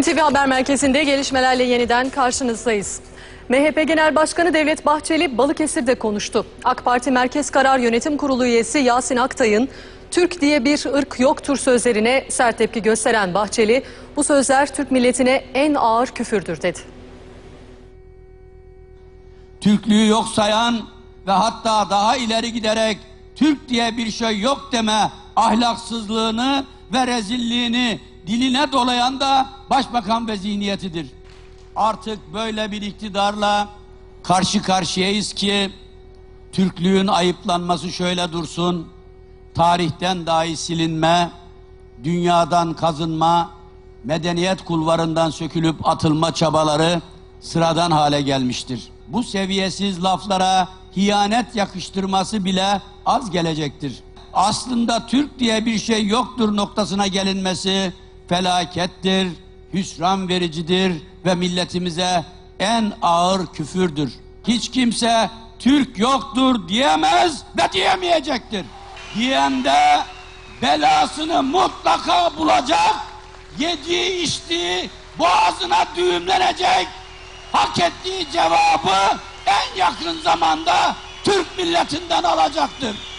NTV Haber Merkezi'nde gelişmelerle yeniden karşınızdayız. MHP Genel Başkanı Devlet Bahçeli Balıkesir'de konuştu. AK Parti Merkez Karar Yönetim Kurulu üyesi Yasin Aktay'ın Türk diye bir ırk yoktur sözlerine sert tepki gösteren Bahçeli, bu sözler Türk milletine en ağır küfürdür dedi. Türklüğü yok sayan ve hatta daha ileri giderek Türk diye bir şey yok deme ahlaksızlığını ve rezilliğini diline dolayan da başbakan ve zihniyetidir. Artık böyle bir iktidarla karşı karşıyayız ki Türklüğün ayıplanması şöyle dursun, tarihten dahi silinme, dünyadan kazınma, medeniyet kulvarından sökülüp atılma çabaları sıradan hale gelmiştir. Bu seviyesiz laflara hiyanet yakıştırması bile az gelecektir. Aslında Türk diye bir şey yoktur noktasına gelinmesi felakettir, hüsran vericidir ve milletimize en ağır küfürdür. Hiç kimse Türk yoktur diyemez ve diyemeyecektir. Diyen de belasını mutlaka bulacak, yediği içtiği boğazına düğümlenecek, hak ettiği cevabı en yakın zamanda Türk milletinden alacaktır.